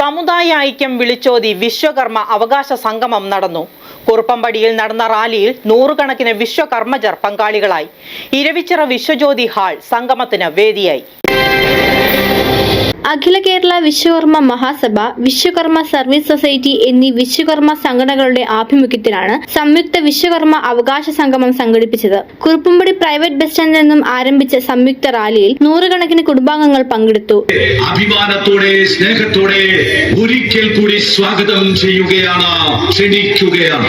സമുദായ ഐക്യം വിളിച്ചോതി വിശ്വകർമ്മ അവകാശ സംഗമം നടന്നു. കുറുപ്പമ്പടിയിൽ നടന്ന റാലിയിൽ നൂറുകണക്കിന് വിശ്വകർമ്മജർ പങ്കാളികളായി. ഇരവിച്ചിറ വിശ്വജ്യോതി ഹാൾ സംഗമത്തിന് വേദിയായി. അഖില കേരള വിശ്വകർമ്മ മഹാസഭ വിശ്വകർമ്മ സർവീസ് സൊസൈറ്റി എന്നീ വിശ്വകർമ്മ സംഘടനകളുടെ ആഭിമുഖ്യത്തിലാണ് സംയുക്ത വിശ്വകർമ്മ അവകാശ സംഗമം സംഘടിപ്പിച്ചത്. കുറുപ്പുംപടി പ്രൈവറ്റ് ബസ് സ്റ്റാൻഡിൽ നിന്നും ആരംഭിച്ച സംയുക്ത റാലിയിൽ നൂറുകണക്കിന് കുടുംബാംഗങ്ങൾ പങ്കെടുത്തു. അഭിമാനത്തോടെ സ്നേഹത്തോടെ ഒരിക്കൽ കൂടി സ്വാഗതം ചെയ്യുകയാണ് ക്ഷണിക്കുകയാണ്.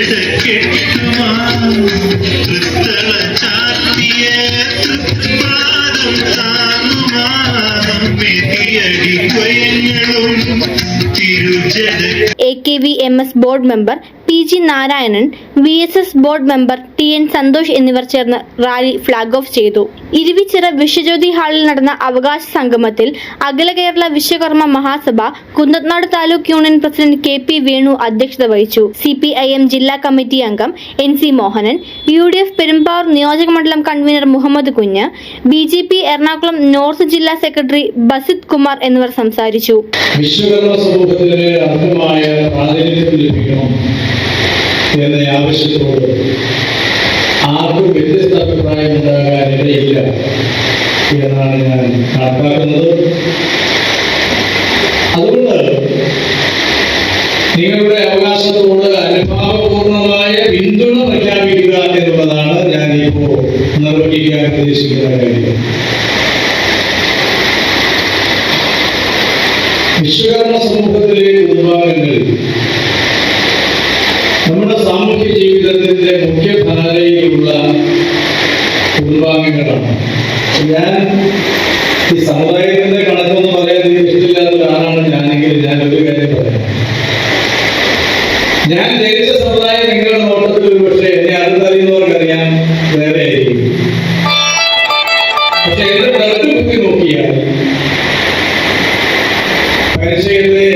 തിരുജടക്കെട്ടുമാ തൃത്തള ചാർത്തിയ തൃപ്പാദം താങ്ങുമാ മെതിയടി കൊയങ്ങളും തിരുജട V M S board member P G Narayanan V S S board member T N Santhosh എന്നിവർ ചേർന്ന് റാലി ഫ്ളാഗ് ഓഫ് ചെയ്തു. ഇരുവിച്ചിറ വിശ്വജ്യോതി ഹാളിൽ നടന്ന അവകാശ സംഗമത്തിൽ Akhila Kerala Vishwakarma Mahasabha Kunnathunad taluk union president K P Venu അധ്യക്ഷത വഹിച്ചു. സി പി ഐ എം ജില്ലാ കമ്മിറ്റി അംഗം N C Mohanan U D F Perumbavoor നിയോജക മണ്ഡലം convener Muhammad Kunju B J P Ernakulam north ജില്ലാ secretary Basith Kumar എന്നിവർ സംസാരിച്ചു. സമൂഹത്തിലെ പ്രാതിനിധ്യം ലഭിക്കണം എന്ന ആവശ്യത്തോട് ആർക്കും വ്യത്യസ്ത അഭിപ്രായം ഉണ്ടാകാൻ ഇടയില്ല എന്നാണ് ഞാൻ കണക്കാക്കുന്നത്. അതുകൊണ്ട് നിങ്ങളുടെ അവകാശത്തോട് അനുഭാവപൂർണമായ പിന്തുണ പ്രഖ്യാപിക്കുക എന്നുള്ളതാണ് ഞാൻ ഇപ്പോൾ നിർവഹിക്കാൻ ഉദ്ദേശിക്കുന്ന കാര്യം. വിശ്വകർമ്മ സമൂഹത്തിലെ കുടുംബാംഗങ്ങളിൽ നമ്മുടെ സാമൂഹ്യ ജീവിതത്തിന്റെ മുഖ്യധാരയിലുള്ള കുടുംബാംഗങ്ങളാണ് ഞാൻ ഈ സമുദായത്തിന്റെ പരിചയത്തെ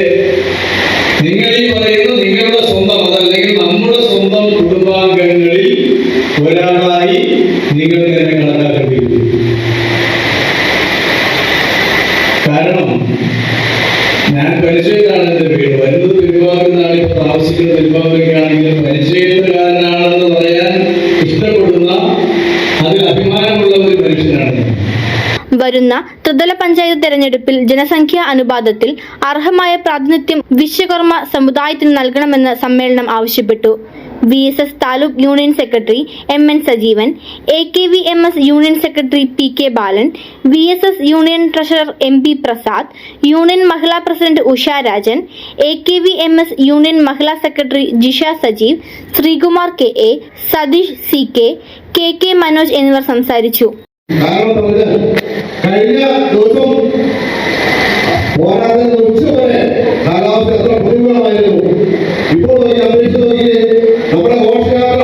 നിങ്ങൾ ഈ പറയുന്ന നിങ്ങളുടെ സ്വന്തം അതല്ലെങ്കിൽ നമ്മുടെ സ്വന്തം കുടുംബാംഗങ്ങളിൽ ഒരാളായി നിങ്ങൾ തന്നെ കണക്കാക്കേണ്ടി വരും കാരണം ഞാൻ പരിചയത്തിലാണ് എന്റെ പേര് വരുന്നത് പെരുമ്പാവൂരിനാണ് ഇപ്പൊ താമസിക്കുന്ന പെരുമ്പാവൂരൊക്കെയാണെങ്കിലും പരിചയത്തുകാരനാണെന്ന് പറയാൻ ഇഷ്ടപ്പെടുന്ന അതിൽ അഭിമാനമുള്ള ഒരു മനുഷ്യനാണ് ഞാൻ. വരുന്ന ത്രിതല പഞ്ചായത്ത് തെരഞ്ഞെടുപ്പിൽ ജനസംഖ്യാ അനുപാതത്തിൽ അർഹമായ പ്രാതിനിധ്യം വിശ്വകർമ്മ സമുദായത്തിന് നൽകണമെന്ന് സമ്മേളനം ആവശ്യപ്പെട്ടു. V S S taluk union secretary M N Sajeevan A K V M S union secretary P K Balan V S S union treasurer M P Prasad union Mahila president Usha Rajan A K V M S union Mahila secretary Jisha Sajeev Sreekumar K A Satheesh C K K K Manoj എന്നിവർ സംസാരിച്ചു. കാരണം പറഞ്ഞാൽ കഴിഞ്ഞ ദിവസം പോരാട്ടത്തിന് ഉച്ചവരെ കാലാവസ്ഥ എത്ര പ്രതികൂലമായിരുന്നു ഇപ്പോൾ നോക്കി അപേക്ഷിച്ച് നോക്കിയേ നമ്മുടെ ഘോഷയാത്ര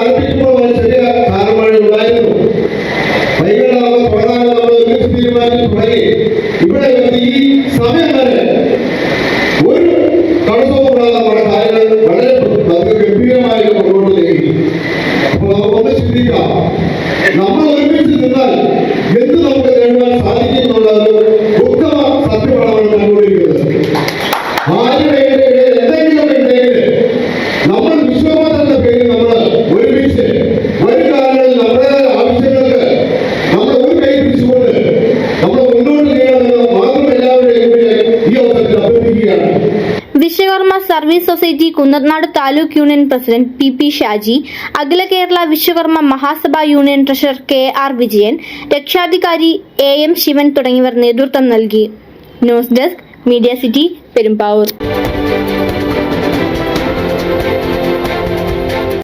ആരംഭിക്കുമ്പോൾ ചെറിയ കാലമഴ ഉണ്ടായിരുന്നു. തുടങ്ങാൻ നമ്മൾ ഒരുമിച്ച് തീരുമാനിച്ച് തുടങ്ങി. ഇവിടെ ഈ സമയം വരെ ഒരു തടസ്സവും കൂടാതെ നമ്മുടെ കാര്യങ്ങൾ വളരെ ഗംഭീരമായി മുന്നോട്ട് നീങ്ങി. അപ്പോൾ നമുക്കൊന്ന് ചിന്തിക്കാം. നമ്മൾ ഒരുമിച്ച് നിന്നാൽ എന്ത് നമുക്ക് നേടുവാൻ സാധിക്കുന്നുള്ളത് ഉത്തമ സത്യമാണ് നമ്മൾ കണ്ടുപിടിക്കുന്നത് ആരുടെ ഇടയിൽ എന്തെങ്കിലും ഉണ്ടെങ്കിൽ നമ്മൾ വിശ്വമത എന്ന പേരിൽ നമ്മൾ ഒരുമിച്ച് വരും കാലങ്ങളിൽ നമ്മുടേതായ ആവശ്യങ്ങൾക്ക് നമ്മൾ ഒരു കൈ പിടിച്ചുകൊണ്ട് നമ്മൾ മുന്നോട്ട് നീങ്ങണമെന്ന് മാത്രം എല്ലാവരുടെയും മുന്നിൽ ഈ അവസരത്തിൽ അഭ്യർത്ഥിക്കുകയാണ് Vishwakarma service society Kunnathunad taluk union president P P Shaji Akhila Kerala Vishwakarma Mahasabha union treasurer K R Vijayan രക്ഷാധികാരി എ എം ശിവൻ തുടങ്ങിയവർ നേതൃത്വം നൽകി. News desk media city Perumbavoor.